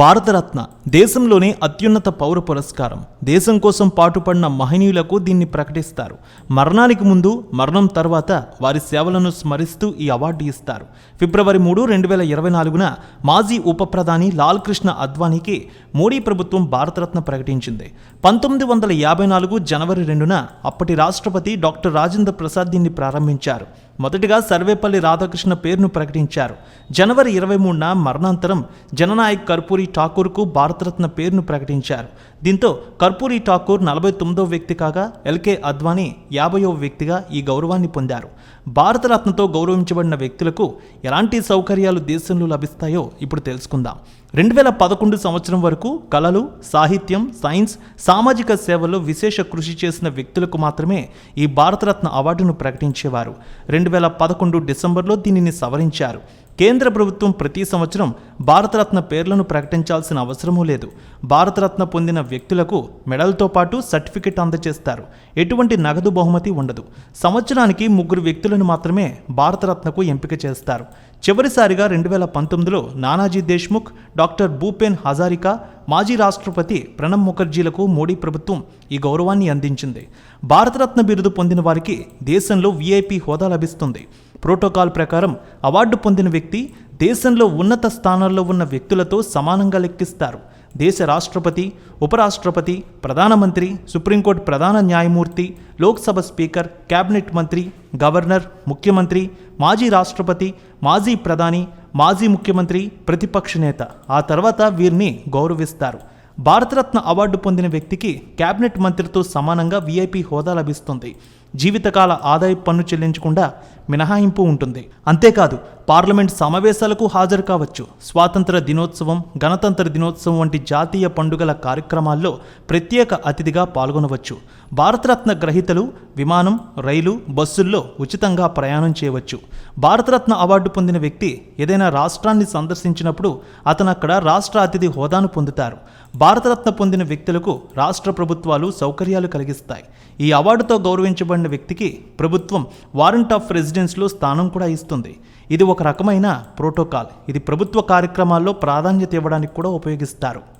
భారతరత్న దేశంలోనే అత్యున్నత పౌర పురస్కారం. దేశం కోసం పాటుపడిన మహనీయులకు దీన్ని ప్రకటిస్తారు. మరణానికి ముందు మరణం తర్వాత వారి సేవలను స్మరిస్తూ ఈ అవార్డు ఇస్తారు. ఫిబ్రవరి మూడు రెండు వేల ఇరవై నాలుగున మాజీ ఉప ప్రధాని లాల్ కృష్ణ అద్వానీకి మోడీ ప్రభుత్వం భారతరత్న ప్రకటించింది. పంతొమ్మిది వందల యాభై నాలుగు జనవరి రెండున అప్పటి రాష్ట్రపతి డాక్టర్ రాజేంద్ర ప్రసాద్ దీన్ని ప్రారంభించారు. మొదటిగా సర్వేపల్లి రాధాకృష్ణ పేరును ప్రకటించారు. జనవరి ఇరవై మూడున మరణాంతరం జననాయక్ కర్పూరి ఠాకూర్కు భారతరత్న పేరును ప్రకటించారు. దీంతో కర్పూరి ఠాకూర్ నలభై తొమ్మిదో వ్యక్తి కాగా ఎల్కే అద్వానీ యాభైవ వ్యక్తిగా ఈ గౌరవాన్ని పొందారు. భారతరత్నతో గౌరవించబడిన వ్యక్తులకు ఎలాంటి సౌకర్యాలు దేశంలో లభిస్తాయో ఇప్పుడు తెలుసుకుందాం. రెండు వేల పదకొండు సంవత్సరం వరకు కళలు సాహిత్యం సైన్స్ సామాజిక సేవల్లో విశేష కృషి చేసిన వ్యక్తులకు మాత్రమే ఈ భారతరత్న అవార్డును ప్రకటించేవారు. రెండు వేల పదకొండు డిసెంబర్లో దీనిని సవరించారు. కేంద్ర ప్రభుత్వం ప్రతి సంవత్సరం భారతరత్న పేర్లను ప్రకటించాల్సిన అవసరమూ లేదు. భారతరత్న పొందిన వ్యక్తులకు మెడల్తో పాటు సర్టిఫికెట్ అందజేస్తారు. ఎటువంటి నగదు బహుమతి ఉండదు. సంవత్సరానికి ముగ్గురు వ్యక్తులను మాత్రమే భారతరత్నకు ఎంపిక చేస్తారు. చివరిసారిగా రెండు వేల పంతొమ్మిదిలో నానాజీ దేశ్ముఖ్ డాక్టర్ భూపేన్ హజారికా మాజీ రాష్ట్రపతి ప్రణబ్ ముఖర్జీలకు మోడీ ప్రభుత్వం ఈ గౌరవాన్ని అందించింది. భారతరత్న బిరుదు పొందిన వారికి దేశంలో వీఐపీ హోదా లభిస్తుంది. ప్రోటోకాల్ ప్రకారం అవార్డు పొందిన వ్యక్తి దేశంలో ఉన్నత స్థానాల్లో ఉన్న వ్యక్తులతో సమానంగా లెక్కిస్తారు. దేశ రాష్ట్రపతి ఉపరాష్ట్రపతి ప్రధానమంత్రి సుప్రీంకోర్టు ప్రధాన న్యాయమూర్తి లోక్సభ స్పీకర్ కేబినెట్ మంత్రి గవర్నర్ ముఖ్యమంత్రి మాజీ రాష్ట్రపతి మాజీ ప్రధాని మాజీ ముఖ్యమంత్రి ప్రతిపక్ష నేత. ఆ తర్వాత వీరిని గౌరవిస్తారు. భారతరత్న అవార్డు పొందిన వ్యక్తికి కేబినెట్ మంత్రితో సమానంగా వీఐపీ హోదా లభిస్తుంది. జీవితకాల ఆదాయ పన్ను చెల్లించకుండా మినహాయింపు ఉంటుంది. అంతేకాదు పార్లమెంట్ సమావేశాలకు హాజరు కావచ్చు. స్వాతంత్ర దినోత్సవం గణతంత్ర దినోత్సవం వంటి జాతీయ పండుగల కార్యక్రమాల్లో ప్రత్యేక అతిథిగా పాల్గొనవచ్చు. భారతరత్న గ్రహీతలు విమానం రైలు బస్సుల్లో ఉచితంగా ప్రయాణం చేయవచ్చు. భారతరత్న అవార్డు పొందిన వ్యక్తి ఏదైనా రాష్ట్రాన్ని సందర్శించినప్పుడు అతను అక్కడ రాష్ట్ర అతిథి హోదాను పొందుతారు. భారతరత్న పొందిన వ్యక్తులకు రాష్ట్ర ప్రభుత్వాలు సౌకర్యాలు కలిగిస్తాయి. ఈ అవార్డుతో గౌరవించబడిన వ్యక్తికి ప్రభుత్వం వారెంట్ ఆఫ్ రెసిడెన్స్లో స్థానం కూడా ఇస్తుంది. ఇది ఒక ఒక రకమైన ప్రోటోకాల్. ఇది ప్రభుత్వ కార్యక్రమాల్లో ప్రాధాన్యత ఇవ్వడానికి కూడా ఉపయోగిస్తారు.